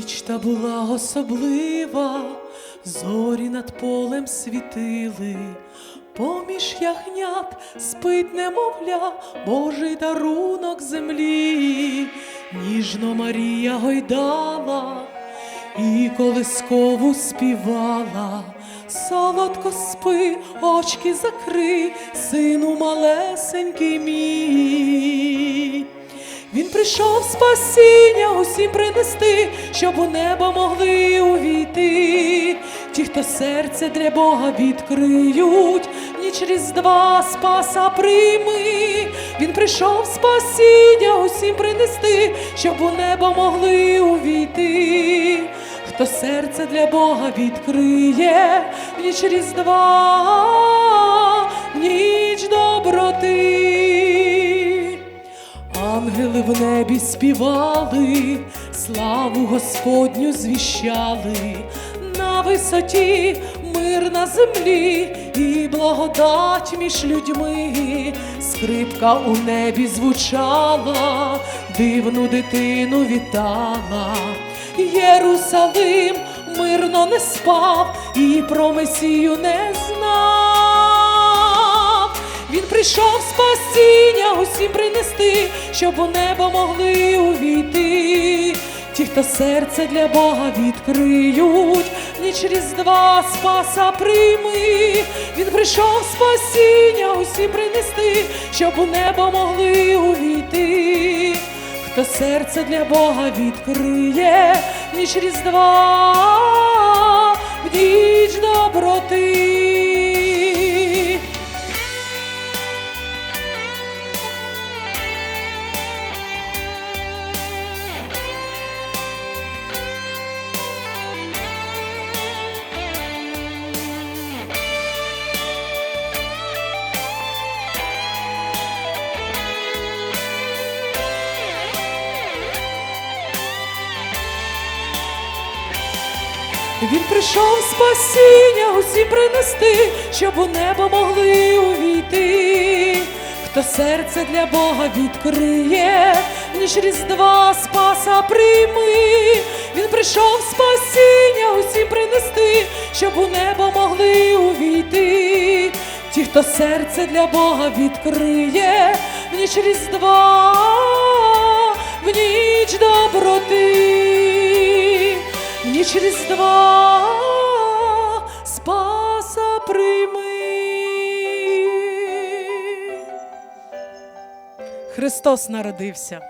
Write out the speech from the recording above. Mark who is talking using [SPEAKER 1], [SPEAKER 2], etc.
[SPEAKER 1] Ніч та була особлива, зорі над полем світили, поміж ягнят спить немовля, Божий дарунок землі, ніжно Марія гойдала і колискову співала, солодко спи, очки закрий, сину малесенький мій. Він прийшов спасіння усім принести, щоб у небо могли увійти. Ті, хто серце для Бога відкриють, ніч різдва спаса прийми. Він прийшов спасіння усім принести, щоб у небо могли увійти. Хто серце для Бога відкриє, в ніч різдва, в небі співали, славу Господню звіщали, на висоті мир на землі і благодать між людьми, скрипка у небі звучала, дивну дитину вітала, Єрусалим мирно не спав і про Месію не знав. Прийшов спасіння усім принести, щоб у небо могли увійти. Ті, хто серце для Бога відкриють, ніч різдва спаса прийми. Він прийшов спасіння усім принести, щоб у небо могли увійти. Хто серце для Бога відкриє, ніч різдва, Він прийшов спасіння усім принести, щоб у небо могли увійти. Хто серце для Бога відкриє, ніж різдва спаса прийми. Він прийшов спасіння усім принести, щоб у небо могли увійти. Ті, хто серце для Бога відкриє, в ніч різдва, в ніч доброти ніч різдва спаса прийми. Христос народився.